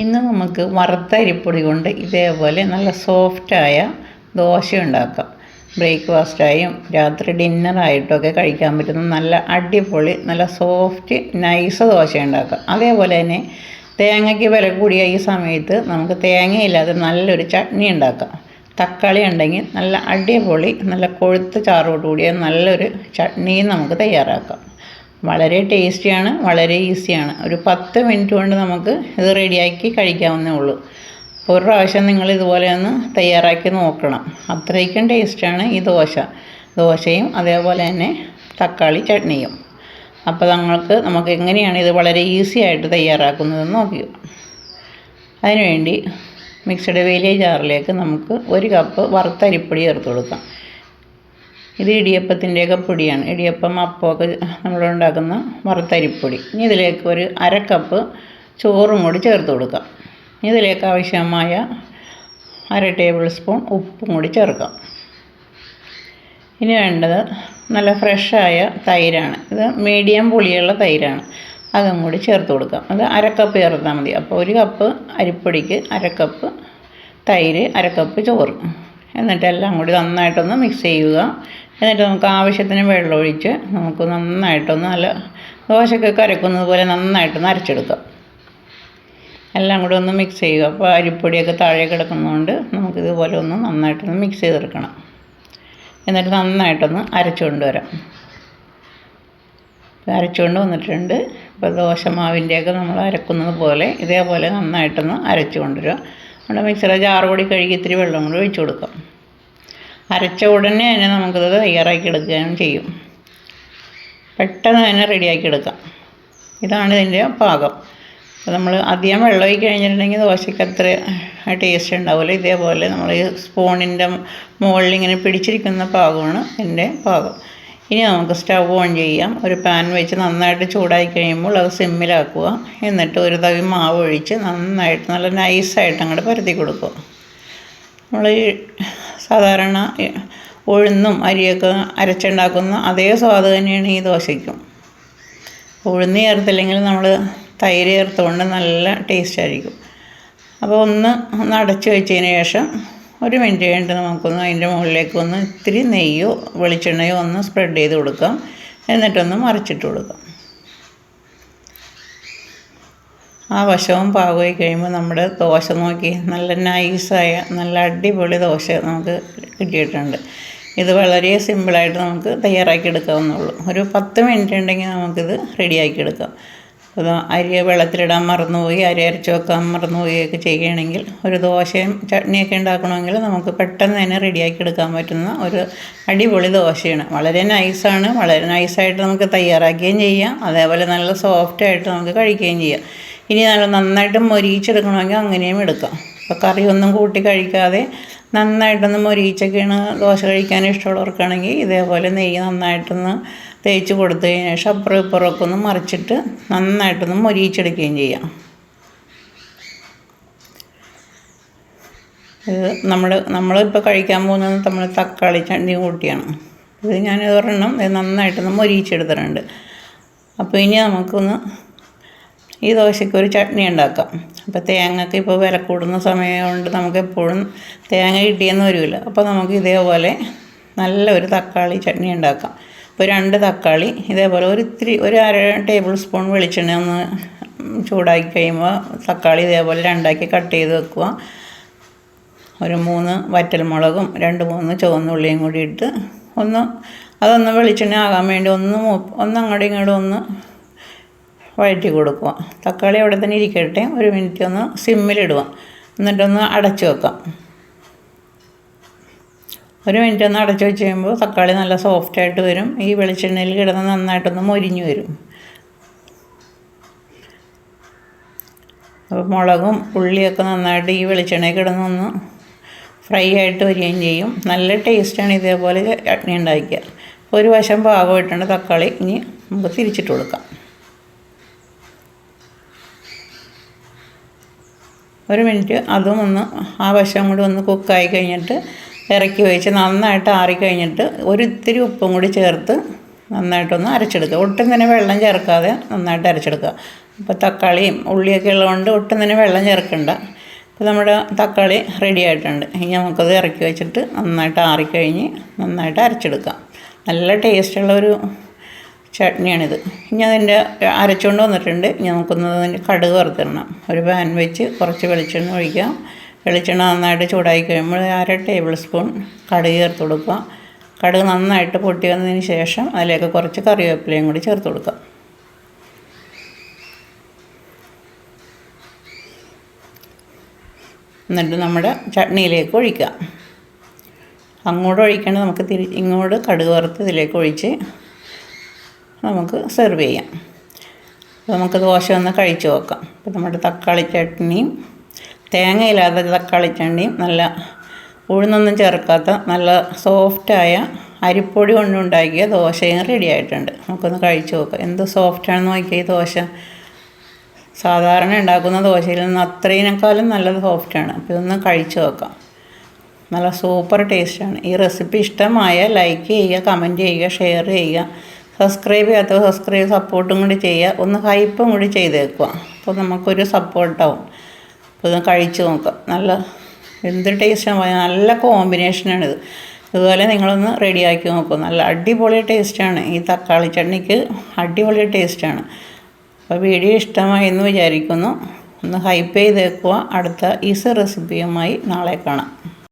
ഇന്ന് നമുക്ക് വറുത്ത അരിപ്പൊടി കൊണ്ട് ഇതേപോലെ നല്ല സോഫ്റ്റായ ദോശ ഉണ്ടാക്കാം. ബ്രേക്ക്ഫാസ്റ്റായും രാത്രി ഡിന്നറായിട്ടൊക്കെ കഴിക്കാൻ പറ്റുന്ന നല്ല അടിപൊളി നല്ല സോഫ്റ്റ് നൈസ് ദോശ ഉണ്ടാക്കാം. അതേപോലെ തന്നെ തേങ്ങയ്ക്ക് വില കൂടിയ ഈ സമയത്ത് നമുക്ക് തേങ്ങയില്ലാതെ നല്ലൊരു ചട്നി ഉണ്ടാക്കാം. തക്കാളി ഉണ്ടെങ്കിൽ നല്ല അടിപൊളി നല്ല കൊഴുത്ത ചാറോട് കൂടിയ നല്ലൊരു ചട്നിയും നമുക്ക് തയ്യാറാക്കാം. വളരെ ടേസ്റ്റിയാണ് വളരെ ഈസിയാണ്. ഒരു പത്ത് മിനിറ്റ് കൊണ്ട് നമുക്ക് ഇത് റെഡിയാക്കി കഴിക്കാവുന്നേ ഉള്ളൂ. ഒരു പ്രാവശ്യം നിങ്ങൾ ഇതുപോലെ ഒന്ന് തയ്യാറാക്കി നോക്കണം. അത്രയ്ക്കും ടേസ്റ്റാണ് ഈ ദോശ. ദോശയും അതേപോലെ തന്നെ തക്കാളി ചട്നിയും. അപ്പോൾ നമ്മൾക്ക് നമുക്ക് എങ്ങനെയാണ് ഇത് വളരെ ഈസി ആയിട്ട് തയ്യാറാക്കുന്നതെന്ന് നോക്കിയോ? അതിനുവേണ്ടി മിക്സഡ് വേലിയ ജാറിലേക്ക് നമുക്ക് ഒരു കപ്പ് വറുത്തരിപ്പൊടി ചേർത്ത് കൊടുക്കാം. ഇത് ഇടിയപ്പത്തിന്റെയൊക്കെ പൊടിയാണ്. ഇടിയപ്പം അപ്പമൊക്കെ നമ്മളുണ്ടാക്കുന്ന വറുത്തരിപ്പൊടി. ഇനി ഇതിലേക്ക് ഒരു അര കപ്പ് ചോറും കൂടി ചേർത്ത് കൊടുക്കാം. ഇനി ഇതിലേക്ക് ആവശ്യമായ അര ടേബിൾ സ്പൂൺ ഉപ്പും കൂടി ചേർക്കാം. ഇനി വേണ്ടത് നല്ല ഫ്രഷായ തൈരാണ്. ഇത് മീഡിയം പുളിയുള്ള തൈരാണ്. അതും കൂടി ചേർത്ത് കൊടുക്കാം. അത് അര കപ്പ് ചേർത്താൽ മതി. അപ്പോൾ ഒരു കപ്പ് അരിപ്പൊടിക്ക് അര കപ്പ് തൈര് അര കപ്പ് ചോറ്. എന്നിട്ട് എല്ലാം കൂടി നന്നായിട്ടൊന്ന് മിക്സ് ചെയ്യുക. എന്നിട്ട് നമുക്ക് ആവശ്യത്തിന് വെള്ളമൊഴിച്ച് നമുക്ക് നന്നായിട്ടൊന്ന് നല്ല ദോശയ്ക്ക് കരക്കുന്നത് പോലെ നന്നായിട്ടൊന്ന് അരച്ചെടുക്കാം. എല്ലാം കൂടെ ഒന്ന് മിക്സ് ചെയ്യുക. അപ്പോൾ അരിപ്പൊടിയൊക്കെ താഴെ കിടക്കുന്നതുകൊണ്ട് നമുക്കിതുപോലെ ഒന്ന് നന്നായിട്ടൊന്ന് മിക്സ് ചെയ്തെടുക്കണം. എന്നിട്ട് നന്നായിട്ടൊന്ന് അരച്ചു കൊണ്ടുവരാം അരച്ചുകൊണ്ട് വന്നിട്ടുണ്ട്. ഇപ്പോൾ ദോശമാവിന്റെയൊക്കെ നമ്മൾ അരക്കുന്നത് പോലെ ഇതേപോലെ നന്നായിട്ടൊന്ന് അരച്ചു കൊണ്ടുവരിക നമ്മുടെ മിക്സിയുടെ ജാറ് കൂടി കഴുകി ഇത്തിരി വെള്ളം കൂടി ഒഴിച്ചു കൊടുക്കാം. അരച്ച ഉടനെ തന്നെ നമുക്കത് തയ്യാറാക്കി എടുക്കുകയും ചെയ്യും. പെട്ടെന്ന് തന്നെ റെഡിയാക്കി എടുക്കാം. ഇതാണ് ഇതിന്റെ പാകം. അപ്പോൾ നമ്മൾ അധികം വെള്ളം ഒഴിച്ച് കഴിഞ്ഞിട്ടുണ്ടെങ്കിൽ ദോശയ്ക്ക് അത്ര ടേസ്റ്റ് ഉണ്ടാവില്ല. ഇതേപോലെ നമ്മൾ ഈ സ്പൂണിന്റെ മുകളിൽ ഇങ്ങനെ പിടിച്ചിരിക്കുന്ന പാകമാണ് എന്റെ പാകം. ഇനി നമുക്ക് സ്റ്റവ് ഓൺ ചെയ്യാം. ഒരു പാൻ വെച്ച് നന്നായിട്ട് ചൂടായി കഴിയുമ്പോൾ അത് സിമ്മിലാക്കുക. എന്നിട്ട് ഒരു തവി മാവ് ഒഴിച്ച് നന്നായിട്ട് നല്ല നൈസായിട്ട് അങ്ങോട്ട് പരത്തി കൊടുക്കുക. നമ്മൾ ഈ സാധാരണ ഉഴുന്നും അരിയൊക്കെ അരച്ചുണ്ടാക്കുന്ന അതേ സ്വാദ് തന്നെയാണ് ഈ ദോശയ്ക്കും. ഉഴുന്ന് ചേർത്തില്ലെങ്കിൽ നമ്മൾ തൈര് ചേർത്തുകൊണ്ട് നല്ല ടേസ്റ്റ് ആയിരിക്കും. അപ്പോൾ ഒന്ന് ഒന്ന് അടച്ച് വെച്ചതിന് ശേഷം ഒരു മിനിറ്റ് കഴിഞ്ഞിട്ട് നമുക്കൊന്ന് അതിന്റെ മുകളിലേക്ക് ഒന്ന് ഇത്തിരി നെയ്യോ വെളിച്ചെണ്ണയോ ഒന്ന് സ്പ്രെഡ് ചെയ്ത് കൊടുക്കാം. എന്നിട്ടൊന്ന് മറിച്ചിട്ട് കൊടുക്കാം. ആ വശവും പാകമായി കഴിയുമ്പോൾ നമ്മുടെ ദോശ നോക്കി നല്ല നൈസായ നല്ല അടിപൊളി ദോശ നമുക്ക് കിട്ടിയിട്ടുണ്ട്. ഇത് വളരെ സിമ്പിളായിട്ട് നമുക്ക് തയ്യാറാക്കി എടുക്കാവുന്നുള്ളൂ ഒരു പത്ത് മിനിറ്റ് ഉണ്ടെങ്കിൽ നമുക്കിത് റെഡിയാക്കി എടുക്കാം. അപ്പോൾ അരി വെള്ളത്തിലിടാൻ മറന്നുപോയി അരി അരച്ച് വെക്കാൻ മറന്നുപോയി ഒക്കെ ചെയ്യുകയാണെങ്കിൽ ഒരു ദോശയും ചട്നിയൊക്കെ ഉണ്ടാക്കണമെങ്കിൽ നമുക്ക് പെട്ടെന്ന് തന്നെ റെഡിയാക്കി എടുക്കാൻ പറ്റുന്ന ഒരു അടിപൊളി ദോശയാണ്. വളരെ നൈസാണ്. വളരെ നൈസായിട്ട് നമുക്ക് തയ്യാറാക്കുകയും ചെയ്യാം. അതേപോലെ നല്ല സോഫ്റ്റായിട്ട് നമുക്ക് കഴിക്കുകയും ചെയ്യാം. ഇനി നല്ല നന്നായിട്ട് മൊരിയിച്ചെടുക്കണമെങ്കിൽ അങ്ങനെയും എടുക്കാം. അപ്പോൾ കറിയൊന്നും കൂട്ടി കഴിക്കാതെ നന്നായിട്ടൊന്ന് മൊരിയിച്ചൊക്കെയാണ് ദോശ കഴിക്കാൻ ഇഷ്ടമുള്ളവർക്കാണെങ്കിൽ ഇതേപോലെ നെയ്യ് നന്നായിട്ടൊന്ന് തേച്ച് കൊടുത്തതിന് ശേഷം അപ്പുറം ഇപ്പുറമൊക്കെ ഒന്ന് മറിച്ചിട്ട് നന്നായിട്ടൊന്ന് മൊരിയിച്ചെടുക്കുകയും ചെയ്യാം. ഇത് നമ്മൾ നമ്മളിപ്പോൾ കഴിക്കാൻ പോകുന്നത് നമ്മൾ തക്കാളി ചട്നി കൂട്ടിയാണ്. ഇത് ഞാൻ ഒരെണ്ണം ഇത് നന്നായിട്ടൊന്ന് മൊരിയിച്ചെടുത്തിട്ടുണ്ട്. അപ്പോൾ ഇനി നമുക്കൊന്ന് ഈ ദോശയ്ക്ക് ഒരു ചട്നി ഉണ്ടാക്കാം. അപ്പോൾ തേങ്ങയ്ക്ക് ഇപ്പോൾ വില കൂടുന്ന സമയം കൊണ്ട് നമുക്ക് എപ്പോഴും തേങ്ങ കിട്ടിയെന്ന് വരില്ല. അപ്പോൾ നമുക്ക് ഇതേപോലെ നല്ല ഒരു തക്കാളി ചട്നി ഉണ്ടാക്കാം. ഇപ്പോൾ രണ്ട് തക്കാളി ഇതേപോലെ ഒരു ഇത്തിരി ഒരു അര ടേബിൾ സ്പൂൺ വെളിച്ചെണ്ണ ഒന്ന് ചൂടാക്കി കഴിയുമ്പോൾ തക്കാളി ഇതേപോലെ രണ്ടാക്കി കട്ട് ചെയ്ത് വെക്കുക. ഒരു മൂന്ന് വറ്റൽമുളകും രണ്ട് മൂന്ന് ചുവന്നുള്ളിയും കൂടി ഇട്ട് ഒന്ന് അതൊന്ന് വെളിച്ചെണ്ണ ആകാൻ വേണ്ടി ഒന്ന് ഒന്ന് അങ്ങോട്ടും ഇങ്ങോട്ടും ഒന്ന് വഴറ്റി കൊടുക്കുക. തക്കാളി അവിടെ തന്നെ ഇരിക്കട്ടെ. ഒരു മിനിറ്റ് ഒന്ന് സിമ്മിലിടുക. എന്നിട്ടൊന്ന് അടച്ചു വെക്കാം. ഒരു മിനിറ്റ് ഒന്ന് അടച്ചു വെച്ച് കഴിയുമ്പോൾ തക്കാളി നല്ല സോഫ്റ്റായിട്ട് വരും. ഈ വെളിച്ചെണ്ണയിൽ കിടന്ന് നന്നായിട്ടൊന്ന് മൊരിഞ്ഞു വരും. അപ്പോൾ മുളകും ഉള്ളിയൊക്കെ നന്നായിട്ട് ഈ വെളിച്ചെണ്ണയിൽ കിടന്നൊന്ന് ഫ്രൈ ആയിട്ട് വരികയും ചെയ്യും. നല്ല ടേസ്റ്റാണ് ഇതേപോലെ ചട്നി ഉണ്ടാക്കിയ ഒരു വശം പാകമായിട്ടുണ്ട് തക്കാളി ഇനി നമുക്ക് തിരിച്ചിട്ട് കൊടുക്കാം. ഒരു മിനിറ്റ് അതും ഒന്ന് ആ വശം കൂടി ഒന്ന് കുക്കായി കഴിഞ്ഞിട്ട് ഇറക്കി വെച്ച് നന്നായിട്ട് ആറിക്കഴിഞ്ഞിട്ട് ഒരിത്തിരി ഉപ്പും കൂടി ചേർത്ത് നന്നായിട്ടൊന്ന് അരച്ചെടുക്കുക. ഒട്ടും തന്നെ വെള്ളം ചേർക്കാതെ നന്നായിട്ട് അരച്ചെടുക്കുക. അപ്പോൾ തക്കാളിയും ഉള്ളിയൊക്കെ ഉള്ളതുകൊണ്ട് ഒട്ടും തന്നെ വെള്ളം ചേർക്കണ്ട. അപ്പോൾ നമ്മുടെ തക്കാളി റെഡി ആയിട്ടുണ്ട്. ഇനി നമുക്കത് ഇറക്കി വെച്ചിട്ട് നന്നായിട്ട് ആറിക്കഴിഞ്ഞ് നന്നായിട്ട് അരച്ചെടുക്കാം നല്ല ടേസ്റ്റുള്ള ഒരു ചട്നിയാണിത്. ഇനി അതിന്റെ അരച്ചുകൊണ്ട് വന്നിട്ടുണ്ട്. ഇനി നമുക്കൊന്ന് അതിന്റെ കടുക് വറുത്തിടണം. ഒരു പാൻ വെച്ച് കുറച്ച് വെളിച്ചെണ്ണ ഒഴിക്കാം വെളിച്ചെണ്ണ നന്നായിട്ട് ചൂടായി കഴിയുമ്പോൾ അര ടേബിൾ സ്പൂൺ കടുക് ചേർത്ത് കൊടുക്കുക. കടുക് നന്നായിട്ട് പൊട്ടി വന്നതിന് ശേഷം അതിലേക്ക് കുറച്ച് കറിവേപ്പിലയും കൂടി ചേർത്ത് കൊടുക്കുക. എന്നിട്ട് നമ്മുടെ ചട്നിയിലേക്ക് ഒഴിക്കുക. അങ്ങോട്ട് ഒഴിക്കേണ്ട നമുക്ക് തിരി ഇങ്ങോട്ട് കടുക് വറുത്ത് ഇതിലേക്ക് ഒഴിച്ച് നമുക്ക് സെർവ് ചെയ്യാം. നമുക്ക് ദോശ ഒന്ന് കഴിച്ച് നോക്കാം. അപ്പോൾ നമ്മുടെ തക്കാളി ചട്നിയും തേങ്ങയില്ലാത്ത തക്കാളി ചട്നിയും നല്ല ഉഴുന്നൊന്നും ചേർക്കാത്ത നല്ല സോഫ്റ്റായ അരിപ്പൊടി കൊണ്ടുണ്ടാക്കിയ ദോശയും റെഡി ആയിട്ടുണ്ട്. നമുക്കൊന്ന് കഴിച്ചു നോക്കാം. എന്ത് സോഫ്റ്റാണെന്ന് നോക്കിയാൽ ഈ ദോശ. സാധാരണ ഉണ്ടാക്കുന്ന ദോശയിൽ നിന്ന് അത്രയിനേക്കാളും നല്ല സോഫ്റ്റാണ് അപ്പോൾ ഇതൊന്ന് കഴിച്ചു നോക്കാം. നല്ല സൂപ്പർ ടേസ്റ്റാണ് ഈ റെസിപ്പി ഇഷ്ടമായ ലൈക്ക് ചെയ്യുക കമന്റ് ചെയ്യുക ഷെയർ ചെയ്യുക സബ്സ്ക്രൈബ് ചെയ്യാത്തവർ സബ്സ്ക്രൈബ് സപ്പോർട്ടും കൂടി ചെയ്യുക. ഒന്ന് ഹൈപ്പും കൂടി ചെയ്തേക്കുക. അപ്പോൾ നമുക്കൊരു സപ്പോർട്ടാവും അപ്പോൾ ഇത് കഴിച്ച് നോക്കാം. നല്ല എന്ത് ടേസ്റ്റാണ് നല്ല കോമ്പിനേഷനാണിത് ഇതുപോലെ നിങ്ങളൊന്ന് റെഡിയാക്കി നോക്കും. നല്ല അടിപൊളി ടേസ്റ്റാണ് ഈ തക്കാളി ചട്നിക്ക് അടിപൊളി ടേസ്റ്റാണ് അപ്പോൾ വീഡിയോ ഇഷ്ടമായി എന്ന് വിചാരിക്കുന്നു. ഒന്ന് ഹൈപ്പ് ചെയ്തേക്കുക. അടുത്ത ഈസി റെസിപ്പിയുമായി നാളെ കാണാം.